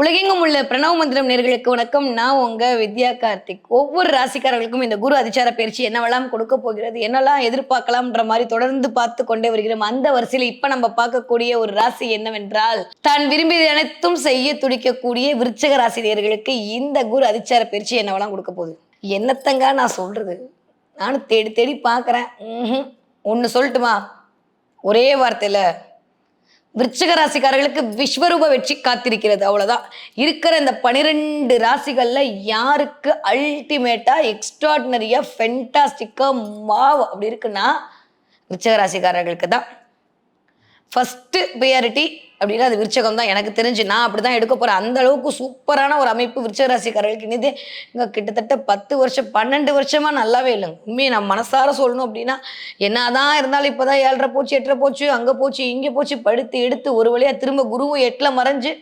உலகெங்கும் உள்ள பிரணவ மந்திரம் நேர்களுக்கு வணக்கம். நான் உங்க வித்யா கார்த்திக். ஒவ்வொரு ராசிக்காரர்களுக்கும் இந்த குரு அதிச்சார பயிற்சி என்னவெல்லாம் கொடுக்க போகிறது என்னெல்லாம் எதிர்பார்க்கலாம்ன்ற மாதிரி தொடர்ந்து பார்த்து கொண்டே வருகிறோம். அந்த வரிசையில் இப்ப நம்ம பார்க்கக்கூடிய ஒரு ராசி என்னவென்றால் தான் விரும்பியது அனைத்தும் செய்ய துடிக்கக்கூடிய விருச்சக ராசி நேர்களுக்கு இந்த குரு அதிச்சார பயிற்சி என்னவெல்லாம் கொடுக்க போகுது? என்னத்தங்க நான் சொல்றது? நானும் தேடி தேடி பார்க்குறேன். ம் ஒன்று சொல்லட்டுமா? ஒரே வார்த்தையில். விருச்சிக ராசிக்காரர்களுக்கு விஸ்வரூப வெற்றி காத்திருக்கிறது அவ்வளோதான் இருக்கிற இந்த பனிரெண்டு ராசிகளில் யாருக்கு அல்டிமேட்டாக எக்ஸ்ட்ராடினரியாக ஃபென்டாஸ்டிக்காக மாவு அப்படி இருக்குன்னா விருச்சிக ராசிக்காரர்களுக்கு தான் ஃபஸ்ட்டு ப்ரியாரிட்டி அப்படின்னா அது விருச்சகம் தான் எனக்கு தெரிஞ்சு. நான் அப்படி தான் எடுக்க போகிறேன் அந்த அளவுக்கு சூப்பரான ஒரு அமைப்பு விருச்சக ராசிக்காரர்களுக்கு இங்கே கிட்டத்தட்ட பத்து வருஷம் பன்னெண்டு வருஷமாக நல்லாவே இல்லைங்க. உண்மையை நான் மனசார சொல்லணும் அப்படின்னா என்னதான் இருந்தாலும் இப்போ தான் ஏழரை போச்சு எட்டரை போச்சு அங்கே போச்சு இங்கே போச்சு படுத்து எடுத்து ஒரு வழியாக திரும்ப குருவும் எட்டில் மறைஞ்சு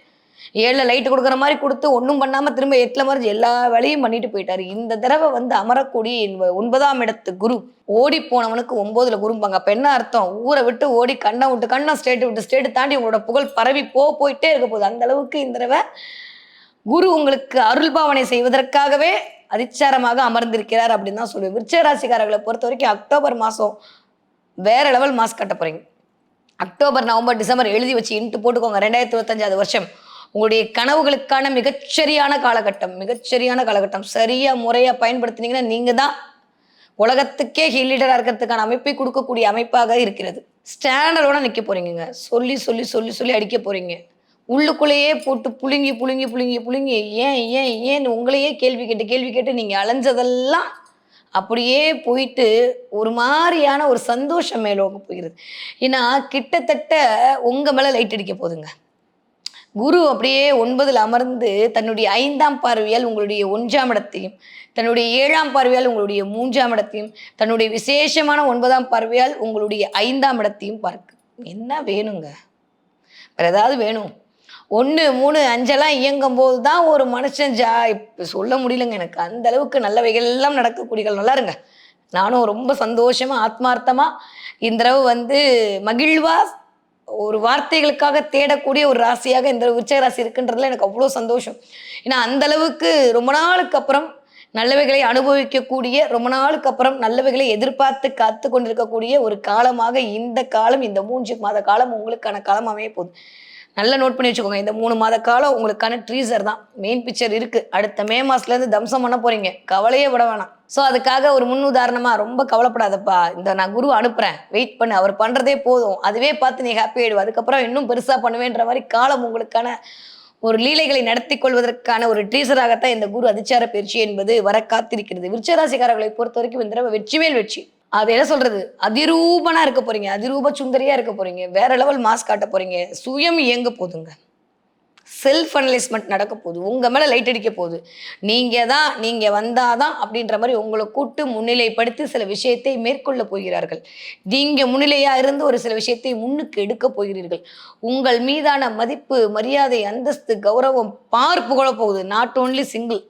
ஏழில் லைட்டு கொடுக்குற மாதிரி கொடுத்து ஒன்றும் பண்ணாமல் திரும்ப எட்டில் மறைஞ்சு எல்லா வேலையும் பண்ணிட்டு போயிட்டாரு. இந்த தடவை வந்து அமரக்கூடிய ஒன்பதாம் இடத்து குரு. ஓடி போனவனுக்கு ஒன்பதுல குரும்பாங்க. அப்போ என்ன அர்த்தம்? ஊரை விட்டு ஓடி கண்ணை விட்டு கண்ணை ஸ்டேட்டு விட்டு ஸ்டேட்டு தாண்டி உங்களோட புகழ் பரவி போ போயிட்டே இருக்க போகுது. அந்த அளவுக்கு இந்த தடவை குரு உங்களுக்கு அருள் பாவனை செய்வதற்காகவே அதிச்சாரமாக அமர்ந்திருக்கிறார் அப்படின்னு தான் சொல்லுவேன். விருச்சராசிக்காரர்களை பொறுத்த வரைக்கும் அக்டோபர் மாதம் வேற லெவல் மாஸ் கட்ட போறீங்க. அக்டோபர் நவம்பர் டிசம்பர் எழுதி வச்சு இன்ட்டு போட்டுக்கோங்க. ரெண்டாயிரத்தி இருபத்தஞ்சாவது வருஷம். உங்களுடைய கனவுகளுக்கான மிகச்சரியான காலகட்டம் மிகச்சரியான காலகட்டம். சரியா முறையா பயன்படுத்தினீங்கன்னா நீங்க தான் உலகத்துக்கே ஹீலீடராக இருக்கிறதுக்கான அமைப்பை கொடுக்கக்கூடிய அமைப்பாக இருக்கிறது. ஸ்டாண்டர்டோட நிற்க போறீங்க சொல்லி சொல்லி சொல்லி சொல்லி அடிக்க போறீங்க. உள்ளுக்குள்ளேயே போட்டு புழுங்கி புழுங்கி புழுங்கி புழுங்கி ஏன் ஏன் ஏன் உங்களையே கேள்வி கேட்டு கேள்வி கேட்டு நீங்கள் அலைஞ்சதெல்லாம் அப்படியே போயிட்டு ஒரு மாதிரியான ஒரு சந்தோஷம் மேலோங்க போகிறது. ஏன்னா கிட்டத்தட்ட உங்கள் மேலே லைட் அடிக்க போகுதுங்க. குரு அப்படியே ஒன்பதில் அமர்ந்து தன்னுடைய ஐந்தாம் பார்வையால் உங்களுடைய ஒன்றாம் இடத்தையும் தன்னுடைய ஏழாம் பார்வையால் உங்களுடைய மூன்றாம் இடத்தையும் தன்னுடைய விசேஷமான ஒன்பதாம் பார்வையால் உங்களுடைய ஐந்தாம் இடத்தையும் பார்க்கு. என்ன வேணுங்க? வேறு ஏதாவது வேணும். ஒன்று மூணு அஞ்செல்லாம் இயங்கும் போது தான் ஒரு மனுஷன் ஜா இப்போ சொல்ல முடியலங்க எனக்கு. அந்த அளவுக்கு நல்லவைகள் எல்லாம் நடக்கக்கூடிய நல்லா இருங்க. நானும் ரொம்ப சந்தோஷமா ஆத்மார்த்தமா இந்த தடவை வந்து மகிழ்வா ஒரு வார்த்தைகளுக்காக தேடக்கூடிய ஒரு ராசியாக இந்த உச்ச ராசி இருக்குன்றதுல எனக்கு அவ்வளோ சந்தோஷம். ஏன்னா அந்த அளவுக்கு ரொம்ப நாளுக்கு அப்புறம் நல்லவைகளை அனுபவிக்கக்கூடிய ரொம்ப நாளுக்கு அப்புறம் நல்லவைகளை எதிர்பார்த்து காத்து கொண்டிருக்கக்கூடிய ஒரு காலமாக இந்த காலம் இந்த மூன்று மாத காலம் உங்களுக்கான காலம் அமைய போகுது. நல்லா நோட் பண்ணி வச்சுக்கோங்க. இந்த மூணு மாத காலம் உங்களுக்கான ட்ரீசர் தான். மெயின் பிக்சர் இருக்கு. அடுத்த மே மாசத்துல இருந்து தம்சம் பண்ண போறீங்க. கவலையே விட வேணாம். ஸோ அதுக்காக ஒரு முன் உதாரணமா ரொம்ப கவலைப்படாதப்பா. இந்த நான் குரு அனுப்புறேன். வெயிட் பண்ணு. அவர் பண்றதே போதும். அதுவே பார்த்து நீ ஹாப்பி ஆயிடுவா. அதுக்கப்புறம் இன்னும் பெருசா பண்ணுவேன்ற மாதிரி காலம் உங்களுக்கான ஒரு லீலைகளை நடத்தி கொள்வதற்கான ஒரு ட்ரீசராகத்தான் இந்த குரு அதிச்சார பயிற்சி என்பது வர காத்திருக்கிறது. விருச்சராசிக்காரர்களை பொறுத்த வரைக்கும் இந்த தடவை வெற்றி மேல் வெற்றி. அது என்ன சொல்றது? அதிரூபனா இருக்க போறீங்க. அதிரூப சுந்தரியா இருக்க போறீங்க. வேற லெவல் மாஸ் காட்ட போறீங்க. சுயம் இயங்க போதுங்க. செல்ஃப் அனலைஸ்மெண்ட் நடக்க போகுது. உங்கள் மேலே லைட் அடிக்க போகுது. நீங்கள் தான் நீங்கள் வந்தால் தான் அப்படின்ற மாதிரி உங்களை கூட்டு முன்னிலைப்படுத்தி சில விஷயத்தை மேற்கொள்ள போகிறார்கள். நீங்கள் முன்னிலையாக இருந்து ஒரு சில விஷயத்தை முன்னுக்கு எடுக்க போகிறீர்கள். உங்கள் மீதான மதிப்பு மரியாதை அந்தஸ்து கௌரவம் பார்ப்புகொள்ள போகுது. நாட் ஓன்லி சிங்கிள்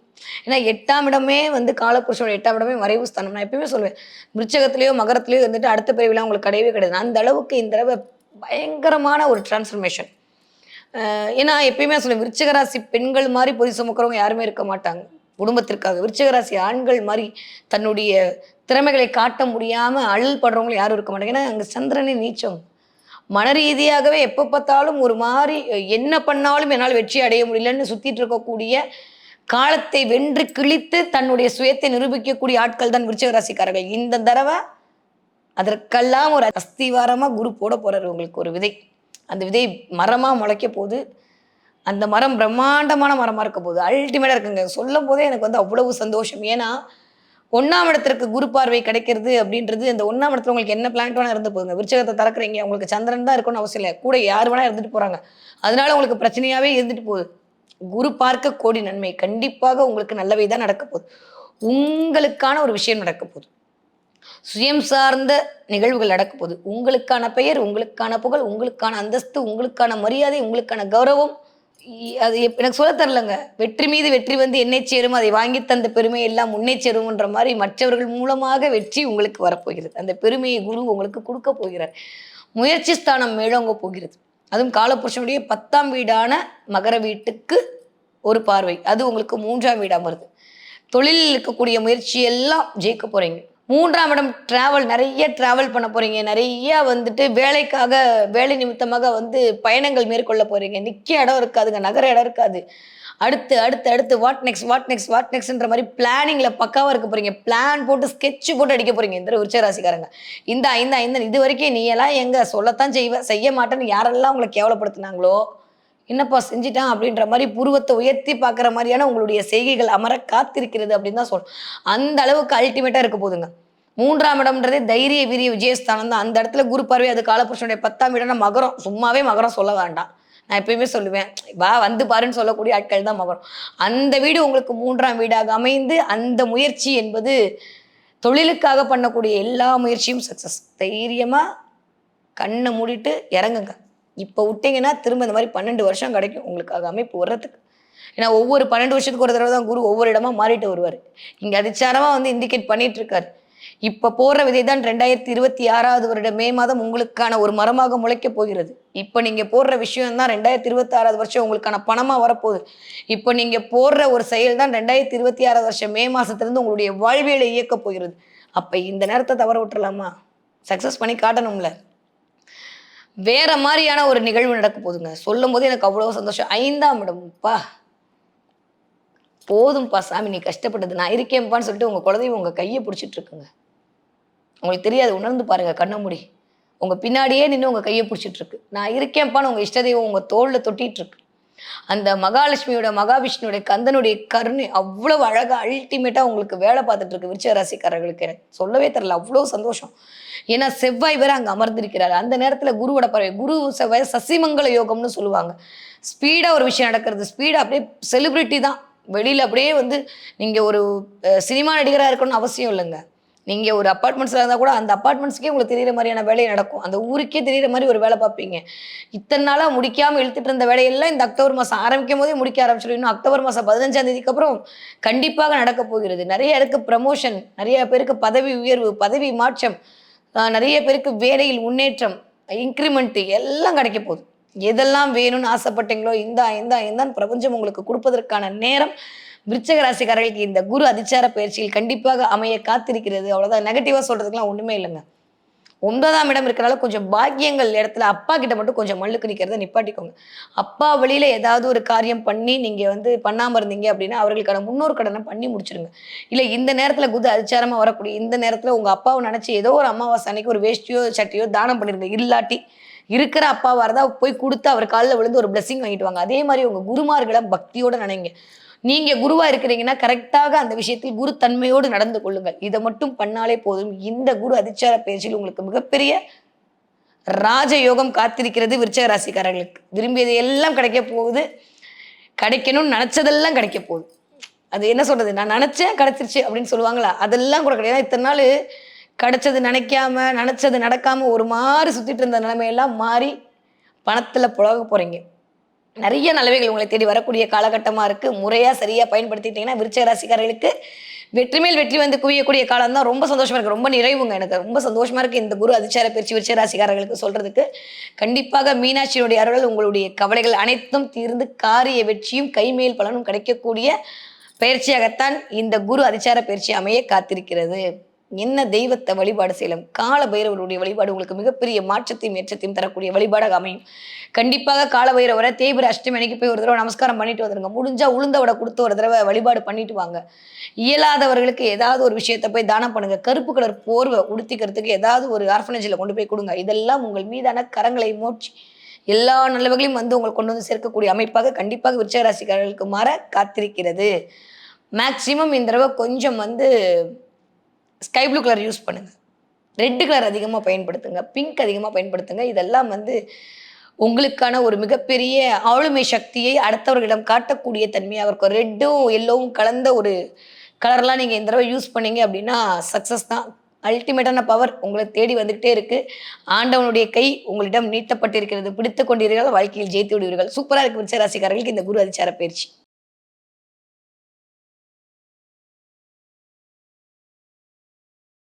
ஏன்னா எட்டாம் இடமே வந்து காலப்புருஷனோட எட்டாம் இடமே மறைவு ஸ்தானம். நான் எப்பயுமே சொல்லுவேன் விருச்சகத்திலேயோ மகரத்திலேயோ வந்துட்டு அடுத்த பிரிவுலாம் உங்களுக்கு கிடையவே கிடையாது. அந்த அளவுக்கு இந்த தடவை பயங்கரமான ஒரு டிரான்ஸ்ஃபர்மேஷன் ஏன்னா எப்பயுமே சொல்லுவேன் விருச்சகராசி பெண்கள் மாதிரி பொதி சுமக்கிறவங்க யாருமே இருக்க மாட்டாங்க. குடும்பத்திற்காக. விருச்சகராசி ஆண்கள் மாதிரி தன்னுடைய திறமைகளை காட்ட முடியாமல் அழல் படுறவங்களும் யாரும் இருக்க மாட்டாங்க. ஏன்னா அங்கே சந்திரனே நீச்சம். மன ரீதியாகவே எப்போ பார்த்தாலும் ஒரு மாதிரி என்ன பண்ணாலும் என்னால் வெற்றி அடைய முடியலன்னு சுற்றிட்டு இருக்கக்கூடிய காலத்தை வென்று கிழித்து தன்னுடைய சுயத்தை நிரூபிக்கக்கூடிய ஆட்கள் தான் விருச்சக ராசிக்காரர்கள். இந்த தடவை அதற்கெல்லாம் ஒரு அஸ்திவாரமாக குரு போட போறாரு உங்களுக்கு ஒரு விதை. அந்த விதை மரமாக முளைக்க போகுது அந்த மரம் பிரம்மாண்டமான மரமாக இருக்க போகுது அல்டிமேட்டாக இருக்குங்க. சொல்லும் போதே எனக்கு வந்து அவ்வளவு சந்தோஷம். ஏன்னா ஒன்றாம் இடத்திற்கு குரு பார்வை கிடைக்கிறது அப்படின்றது அந்த ஒன்றாம் இடத்துல உங்களுக்கு என்ன பிளான்ட் வேணால் இருந்து போகுங்க விருச்சகத்தை திறக்கிறீங்க. உங்களுக்கு சந்திரன் தான் இருக்கணும்னு அவசியம் இல்லை. கூட யார் வேணால் இருந்துட்டு போகிறாங்க அதனால உங்களுக்கு பிரச்சனையாகவே இருந்துட்டு போகுது. குரு பார்க்க கோடி நன்மை. கண்டிப்பாக உங்களுக்கு நல்லவை தான் நடக்க போகுது. உங்களுக்கான ஒரு விஷயம் நடக்க போகுது. சுயம் சார்ந்த நிகழ்வுகள் நடக்க போகுது. உங்களுக்கான பெயர் உங்களுக்கான புகழ் உங்களுக்கான அந்தஸ்து உங்களுக்கான மரியாதை உங்களுக்கான கௌரவம். அது எனக்கு சொல்ல தரலங்க. வெற்றி மீது வெற்றி வந்து என்னை சேரும் அதை வாங்கி தந்த பெருமை எல்லாம் முன்னே சேரும்ன்ற மாதிரி மற்றவர்கள் மூலமாக வெற்றி உங்களுக்கு வரப்போகிறது. அந்த பெருமையை குரு உங்களுக்கு கொடுக்க போகிறார். முயற்சி ஸ்தானம் மேலோங்க போகிறது. அதுவும் காலபுருஷனுடைய பத்தாம் வீடான மகர வீட்டுக்கு ஒரு பார்வை. அது உங்களுக்கு மூன்றாம் வீடாக வருது. தொழிலில் இருக்கக்கூடிய முயற்சி எல்லாம் ஜெயிக்க போகிறீங்க மூன்றாம் இடம் டிராவல் நிறைய டிராவல் பண்ண போகிறீங்க நிறைய வந்துட்டு வேலைக்காக வேலை நிமித்தமாக வந்து பயணங்கள் மேற்கொள்ள போகிறீங்க நிற்க இடம் இருக்காதுங்க நகர இடம் இருக்காது. அடுத்து அடுத்து அடுத்து what next what next what நெக்ஸ்ட்ன்ற மாதிரி பிளானிங்ல பக்காவா இருக்க போறீங்க. பிளான் போட்டு ஸ்கெட்ச் போட்டு அடிக்க போறீங்க. இந்த உச்சராசிக்காரங்க ராசிக்காரங்க இந்த இந்த இந்த இது வரைக்கும் நீ எல்லாம் எங்க சொல்லத்தான் செய்வ செய்ய மாட்டேன்னு யாரெல்லாம் உங்களை கேவலப்படுத்துனாங்களோ என்னப்பா செஞ்சிட்டான் அப்படின்ற மாதிரி புருவத்தை உயர்த்தி பார்க்குற மாதிரியான உங்களுடைய செய்கைகள் அமர காத்திருக்கிறது அப்படின்னு தான் சொல்லணும். அந்த அளவுக்கு அல்டிமேட்டாக இருக்க போதுங்க. மூன்றாம் இடம்ன்றதே தைரிய வீரிய விஜயஸ்தானம் தான். அந்த இடத்துல குரு பார்வை அது காலபுருஷனுடைய பத்தாம் இடம்னா மகரம். சும்மாவே மகரம் சொல்ல வேண்டாம். நான் எப்பயுமே சொல்லுவேன் வா வந்து பாருன்னு சொல்லக்கூடிய ஆட்கள் தான் மகரம் அந்த வீடு உங்களுக்கு மூன்றாம் வீடாக அமைந்து அந்த முயற்சி என்பது தொழிலுக்காக பண்ணக்கூடிய எல்லா முயற்சியும் சக்ஸஸ் தைரியமாக கண்ணை மூடிட்டு இறங்குங்க. இப்போ விட்டீங்கன்னா திரும்ப இந்த மாதிரி பன்னெண்டு வருஷம் கிடைக்கும் உங்களுக்காக அமைப்பு வர்றதுக்கு. ஏன்னா ஒவ்வொரு பன்னெண்டு வருஷத்துக்கு ஒரு தடவை தான் குரு ஒவ்வொரு இடமா மாறிட்டு வருவார். இங்கே அதிச்சாரமாக வந்து இண்டிகேட் பண்ணிட்டு இருக்காரு. இப்போ போடுற விதை தான் ரெண்டாயிரத்தி இருபத்தி ஆறாவது வருட மே மாதம் உங்களுக்கான ஒரு மரமாக முளைக்க போகிறது. இப்போ நீங்க போடுற விஷயம் தான் ரெண்டாயிரத்தி இருபத்தி ஆறாவது வருஷம் உங்களுக்கான பணமா வரப்போகுது. இப்போ நீங்க போடுற ஒரு செயல் தான் ரெண்டாயிரத்தி இருபத்தி ஆறாவது வருஷம் மே மாசத்திலிருந்து உங்களுடைய வாழ்வியலை இயக்க போகிறது. அப்ப இந்த நேரத்தை தவற விட்டுறலாமா? சக்சஸ் பண்ணி காட்டணும்ல. வேற மாதிரியான ஒரு நிகழ்வு நடக்க போகுதுங்க. சொல்லும் போது எனக்கு அவ்வளவு சந்தோஷம். ஐந்தாம் இடம்ப்பா போதும்ப்பா சாமி நீ கஷ்டப்பட்டது. நான் இருக்கேன்ப்பான்னு சொல்லிட்டு உங்க குழந்தையும் உங்க கையை பிடிச்சிட்டு இருக்குங்க. உங்களுக்கு தெரியாது உணர்ந்து பாருங்க கண்ணமுடி உங்க பின்னாடியே நின்று உங்க கையை பிடிச்சிட்டு இருக்கு. நான் இருக்கேன்ப்பான்னு உங்க இஷ்டதெய்வம் உங்க தோல்ல தொட்டிட்டு இருக்கு. அந்த மகாலட்சுமியோட மகாவிஷ்ணுடைய கந்தனுடைய கருணை அவ்வளவு அழகா அல்டிமேட்டா உங்களுக்கு வேலை பார்த்துட்டு இருக்கு விருச்ச ராசிக்காரர்களுக்கு. எனக்கு சொல்லவே தெரில அவ்வளவு சந்தோஷம். ஏன்னா செவ்வாய் வேற அங்க அமர்ந்திருக்கிறாரு. அந்த நேரத்துல குருவோட பறவை குரு செவ்வாய் சசிமங்கல யோகம்னு சொல்லுவாங்க. ஸ்பீடா ஒரு விஷயம் நடக்கிறது ஸ்பீடா அப்படியே செலிபிரிட்டி தான். வெளியில அப்படியே வந்து நீங்க ஒரு சினிமா நடிகராக இருக்கணும்னு அவசியம் இல்லைங்க. நீங்க ஒரு அப்பார்ட்மெண்ட்ஸ்ல இருந்தா கூட அந்த அப்பார்ட்மெண்ட்ஸ்க்கே உங்களுக்கு தெரியுற மாதிரியான வேலை நடக்கும். அந்த ஊருக்கே தெரியுற மாதிரி ஒரு வேலை பார்ப்பீங்க. இத்தனை நாளா முடிக்காம இழுத்துட்டு இருந்த வேலையெல்லாம் இந்த அக்டோபர் மாசம் ஆரம்பிக்கும் போதே முடிக்க ஆரம்பிச்சிடும் இன்னும் அக்டோபர் மாசம் பதினஞ்சாம் தேதிக்கு அப்புறம் கண்டிப்பாக நடக்க போகிறது. நிறைய பேருக்கு ப்ரமோஷன் நிறைய பேருக்கு பதவி உயர்வு பதவி மாற்றம் நிறைய பேருக்கு வேலையில் முன்னேற்றம் இன்க்ரிமெண்ட் எல்லாம் கிடைக்க போகுது. எதெல்லாம் வேணும்னு ஆசைப்பட்டீங்களோ இந்தா இந்தா இந்தான்னு பிரபஞ்சம் உங்களுக்கு கொடுப்பதற்கான நேரம் விருச்சக ராசிக்காரர்களுக்கு இந்த குரு அதிச்சார பயிற்சியில் கண்டிப்பாக அமைய காத்திருக்கிறது. அவ்வளோதான் நெகட்டிவாக சொல்றதுக்குலாம் ஒன்றுமே இல்லைங்க. ஒன்பதாம் இடம் இருக்கிறனால கொஞ்சம் பாக்கியங்கள் இடத்துல அப்பா கிட்ட மட்டும் கொஞ்சம் மல்லுக்கு நிற்கிறத நிப்பாட்டிக்கோங்க. அப்பா வழியில் ஏதாவது ஒரு காரியம் பண்ணி நீங்கள் வந்து பண்ணாமல் இருந்தீங்க அப்படின்னா அவர்களுக்கான முன்னோர் கடனை பண்ணி முடிச்சிருங்க. இல்லை இந்த நேரத்தில் குது அதிச்சாரமாக வரக்கூடிய இந்த நேரத்தில் உங்கள் அப்பாவை நினச்சி ஏதோ ஒரு அமாவாசை அன்னைக்கு ஒரு வேஷ்டியோ சட்டையோ தானம் பண்ணிருங்க. இல்லாட்டி இருக்கிற அப்பாவாக இருந்தால் போய் கொடுத்து அவர் காலில் விழுந்து ஒரு blessing வாங்கிட்டு வாங்க. அதே மாதிரி உங்கள் குருமார்களை பக்தியோடு நினைங்க. நீங்க குருவா இருக்கிறீங்கன்னா கரெக்டாக அந்த விஷயத்தில் குரு தன்மையோடு நடந்து கொள்ளுங்கள். இதை மட்டும் பண்ணாலே போதும். இந்த குரு அதிச்சார பயிற்சியில் உங்களுக்கு மிகப்பெரிய ராஜயோகம் காத்திருக்கிறது விருச்சக ராசிக்காரர்களுக்கு. விரும்பியது எல்லாம் கிடைக்க போகுது. கிடைக்கணும்னு நினைச்சதெல்லாம் கிடைக்க போகுது. அது என்ன சொல்றது? நான் நினைச்சேன் கிடைச்சிருச்சு அப்படின்னு சொல்லுவாங்களா? அதெல்லாம் கூட கிடையாது. இத்தனை நாள் கிடைச்சது நினைக்காம நினைச்சது நடக்காம ஒரு மாதிரி சுத்திட்டு இருந்த நிலைமையெல்லாம் மாறி பணத்துல புழக போறீங்க. நிறைய நலவைகள் உங்களை தேடி வரக்கூடிய காலகட்டமாக இருக்குது முறையாக சரியாக பயன்படுத்திட்டீங்கன்னா விருச்சக ராசிக்காரர்களுக்கு வெற்றி மேல் வெற்றி வந்து குவியக்கூடிய காலம் தான். ரொம்ப சந்தோஷமாக இருக்குது ரொம்ப நிறைவுங்க எனக்கு. ரொம்ப சந்தோஷமாக இருக்குது இந்த குரு அதிச்சார பயிற்சி விருச்சக ராசிக்காரர்களுக்கு சொல்கிறதுக்கு கண்டிப்பாக மீனாட்சியினுடைய அருளால் உங்களுடைய கவலைகள் அனைத்தும் தீர்ந்து காரிய வெற்றியும் கைமேல் பலனும் கிடைக்கக்கூடிய பயிற்சியாகத்தான் இந்த குரு அதிச்சார பயிற்சி அமைய காத்திருக்கிறது. என்ன தெய்வத்தை வழிபாடு செய்யலாம்? கால பைரவருடைய வழிபாடு உங்களுக்கு மிகப்பெரிய மாற்றத்தையும் ஏற்றத்தையும் தரக்கூடிய வழிபாடாக அமையும். கண்டிப்பாக கால பைரவரை தேய்பிர அஷ்டமி அன்னைக்கு போய் ஒரு தடவை நமஸ்காரம் பண்ணிட்டு வந்துருங்க. முடிஞ்சா உளுந்தவடை கொடுத்து ஒரு தடவை வழிபாடு பண்ணிட்டு வாங்க. இயலாதவர்களுக்கு ஏதாவது ஒரு விஷயத்தை போய் தானம் பண்ணுங்க. கருப்பு கலர் போர்வை உடுத்திக்கிறதுக்கு ஏதாவது ஒரு ஆர்ஃபனேஜில் கொண்டு போய் கொடுங்க. இதெல்லாம் உங்கள் மீதான கரங்களை மோட்சி எல்லா நல்லவர்களையும் வந்து உங்களை கொண்டு வந்து சேர்க்கக்கூடிய அமைப்பாக கண்டிப்பாக விருச்சகராசிக்காரர்களுக்கு மாற காத்திருக்கிறது. மேக்சிமம் இந்த தடவை கொஞ்சம் வந்து ஸ்கை ப்ளூ கலர் யூஸ் பண்ணுங்கள் ரெட்டு கலர் அதிகமாக பயன்படுத்துங்க. பிங்க் அதிகமாக பயன்படுத்துங்க. இதெல்லாம் வந்து உங்களுக்கான ஒரு மிகப்பெரிய ஆளுமை சக்தியை அடுத்தவர்களிடம் காட்டக்கூடிய தன்மையாக இருக்கும். ரெட்டும் எல்லோவும் கலந்த ஒரு கலர்லாம் நீங்கள் இந்த தடவை யூஸ் பண்ணீங்க அப்படின்னா சக்ஸஸ் தான். அல்டிமேட்டான பவர் உங்களை தேடி வந்துக்கிட்டே இருக்குது ஆண்டவனுடைய கை உங்களிடம் நீட்டப்பட்டிருக்கிறது. பிடித்து கொண்டீர்கள் வாழ்க்கையில் ஜெயித்து விடுவீர்கள். சூப்பராக இருக்கு. விருச்சராசிக்காரர்களுக்கு இந்த குரு அதிச்சார பயிற்சி.